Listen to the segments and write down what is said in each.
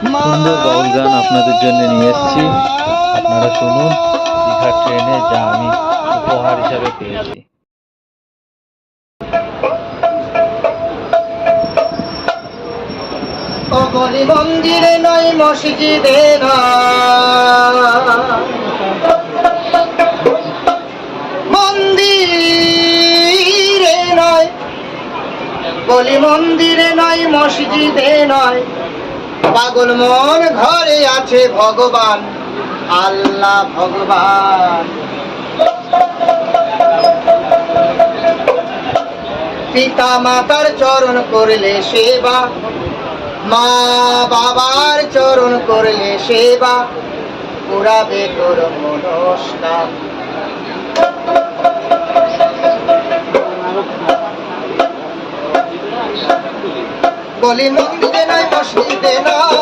সুন্দর বাউল গান আপনাদের জন্য নিয়ে এসেছি। আপনারা শুনুন দীঘার ট্রেনে যা আমি উপহার হিসাবে পেয়েছি। ও মন্দিরে নয় মসজিদে মন্দিরে নয় বলি মন্দিরে নয় মসজিদে নয়। পাগল মন ঘরে আছে ভগবান, আল্লাহ ভগবান। পিতা মাতার চরণ করলে সেবা মা বাবার চরণ করলে সেবা, পুরাবে তোর মনস্কাম বলি মন্দিরে নয় বসিতে নয়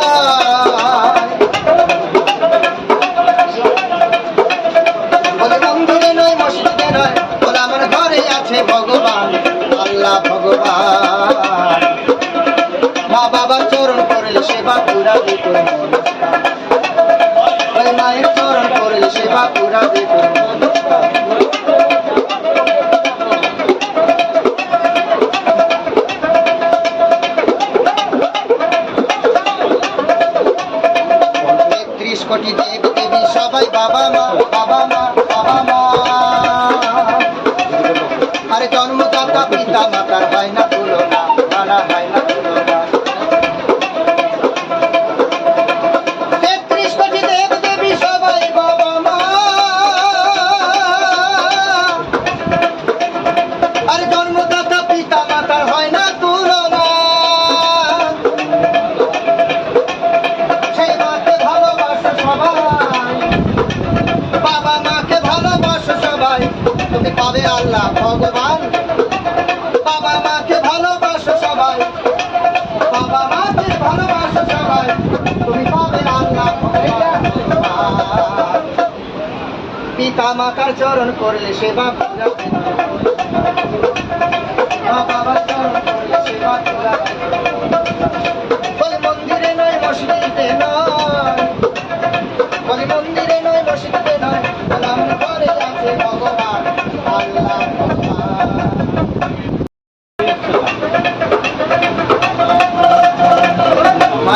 কোটি দেব দেবী? সবাই বাবা মা বাবা মা বাবা মা। আরে জন্মদাতা পিতা মাতার হয় না তুলনা হয় না পাবে আল্লাহ ভগবান। বাবা মাকে ভালোবাসো সবাই। বাবা মাকে ভালোবাসো সবাই। তুমি পাবে আল্লাহ পিতা মাতার চরণ করলে সেবা বাবার চরণ করলে সেবা মন্দিরে নয় মসজিদে নয়। মন্দিরে নয় মসজিদে নয়।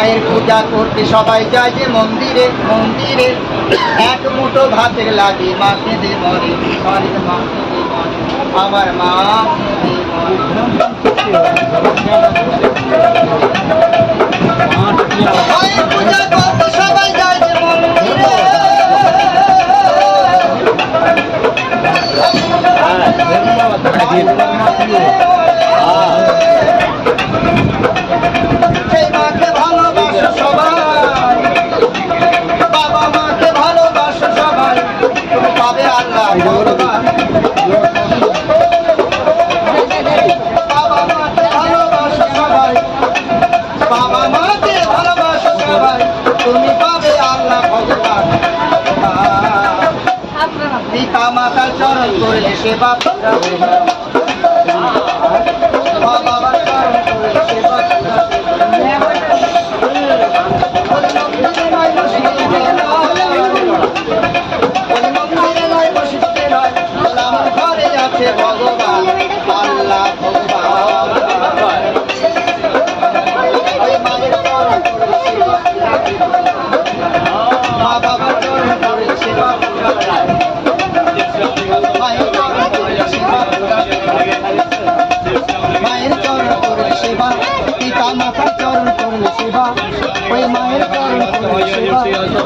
মায়ের পূজা করতে সবাই যায় যে মন্দিরে মন্দিরে এক মুঠো ভাতের লাগে। মাকে দে মরে আমার মা পূজা করতে সবাই যায় যে মন্দিরে। সেই পিতা মাতার চরণ করলে সেবা বাবার চরণ করলে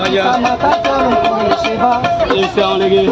সেবা মা গো